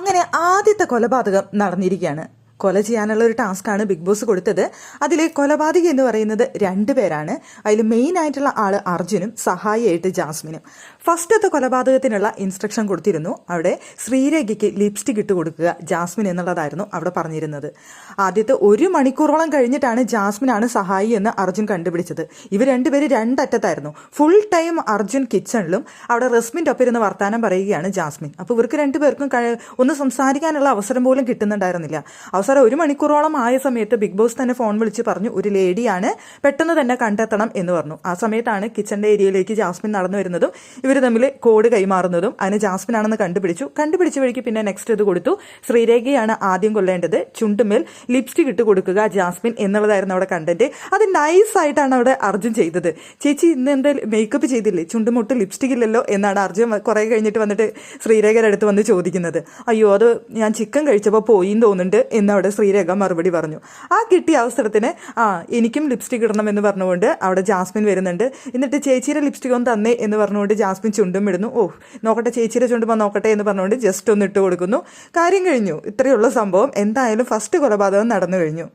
അങ്ങനെ ആദ്യത്തെ കൊലപാതകം നടന്നിരിക്കുകയാണ്. കൊല ചെയ്യാനുള്ള ഒരു ടാസ്ക്കാണ് ബിഗ് ബോസ് കൊടുത്തത്. അതിലെ കൊലപാതകി എന്ന് പറയുന്നത് രണ്ടു പേരാണ്. അതിൽ മെയിൻ ആയിട്ടുള്ള ആൾ അർജുനും സഹായിയായിട്ട് ജാസ്മിനും. ഫസ്റ്റത്തെ കൊലപാതകത്തിനുള്ള ഇൻസ്ട്രക്ഷൻ കൊടുത്തിരുന്നു. അവിടെ ശ്രീരേഖയ്ക്ക് ലിപ്സ്റ്റിക് ഇട്ട് കൊടുക്കുക ജാസ്മിൻ എന്നുള്ളതായിരുന്നു അവിടെ പറഞ്ഞിരുന്നത്. ആദ്യത്തെ ഒരു മണിക്കൂറോളം കഴിഞ്ഞിട്ടാണ് ജാസ്മിനാണ് സഹായി എന്ന് അർജുൻ കണ്ടുപിടിച്ചത്. ഇവർ രണ്ടുപേര് രണ്ടറ്റത്തായിരുന്നു. ഫുൾ ടൈം അർജുൻ കിച്ചണിലും അവിടെ റസ്മിന്റെ ഒപ്പം ഇരുന്ന് വർത്താനം പറയുകയാണ് ജാസ്മിൻ. അപ്പോൾ ഇവർക്ക് രണ്ടുപേർക്കും ഒന്ന് സംസാരിക്കാനുള്ള അവസരം പോലും കിട്ടുന്നുണ്ടായിരുന്നില്ല. അവസരം ഒരു മണിക്കൂറോളം ആയ സമയത്ത് ബിഗ് ബോസ് തന്നെ ഫോൺ വിളിച്ച് പറഞ്ഞു ഒരു ലേഡിയാണ് പെട്ടെന്ന് തന്നെ കണ്ടെത്തണം എന്ന് പറഞ്ഞു. ആ സമയത്താണ് കിച്ചന്റെ ഏരിയയിലേക്ക് ജാസ്മിൻ നടന്നു വരുന്നതും ഇവർ തമ്മിൽ കോഡ് കൈമാറുന്നതും അതിന് ജാസ്മിൻ ആണെന്ന് കണ്ടുപിടിച്ചു. കണ്ടുപിടിച്ച വഴിക്ക് പിന്നെ നെക്സ്റ്റ് ഇത് കൊടുത്തു. ശ്രീരേഖയാണ് ആദ്യം കൊല്ലേണ്ടത്. ചുണ്ടുമേൽ ലിപ്സ്റ്റിക് ഇട്ട് കൊടുക്കുക ജാസ്മിൻ എന്നുള്ളതായിരുന്നു അവിടെ കണ്ടന്റ് അത് നൈസ് ആയിട്ടാണ് അവിടെ അർജുൻ ചെയ്തത്. ചേച്ചി ഇന്ന് എന്റെ മേക്കപ്പ് ചെയ്തില്ലേ? ചുണ്ടുമുട്ട് ലിപ്സ്റ്റിക് ഇല്ലല്ലോ എന്നാണ് അർജുൻ കുറെ കഴിഞ്ഞിട്ട് വന്നിട്ട് ശ്രീരേഖയുടെ അടുത്ത് വന്ന് ചോദിക്കുന്നത്. അയ്യോ അത് ഞാൻ ചിക്കൻ കഴിച്ചപ്പോൾ പോയി തോന്നുന്നുണ്ട് എന്ന് അവിടെ ശ്രീരേഖ മറുപടി പറഞ്ഞു. ആ കിട്ടിയ അവസരത്തിന് ആ എനിക്കും ലിപ്സ്റ്റിക് ഇടണം എന്ന് പറഞ്ഞുകൊണ്ട് അവിടെ ജാസ്മിൻ വരുന്നുണ്ട്. എന്നിട്ട് ചേച്ചിയുടെ ലിപ്സ്റ്റിക് ഒന്ന് തന്നേ എന്ന് പറഞ്ഞുകൊണ്ട് ജാസ്മിൻ ചുണ്ടും ഇടുന്നു. ഓ നോക്കട്ടെ ചേച്ചിയുടെ ചുണ്ടുമ്പോൾ നോക്കട്ടെ എന്ന് പറഞ്ഞുകൊണ്ട് ജസ്റ്റ് ഒന്ന് ഇട്ട് കൊടുക്കുന്നു. കാര്യം കഴിഞ്ഞു. ഇത്രയുള്ള സംഭവം. എന്തായാലും ഫസ്റ്റ് കൊലപാതകം നടന്നു കഴിഞ്ഞു.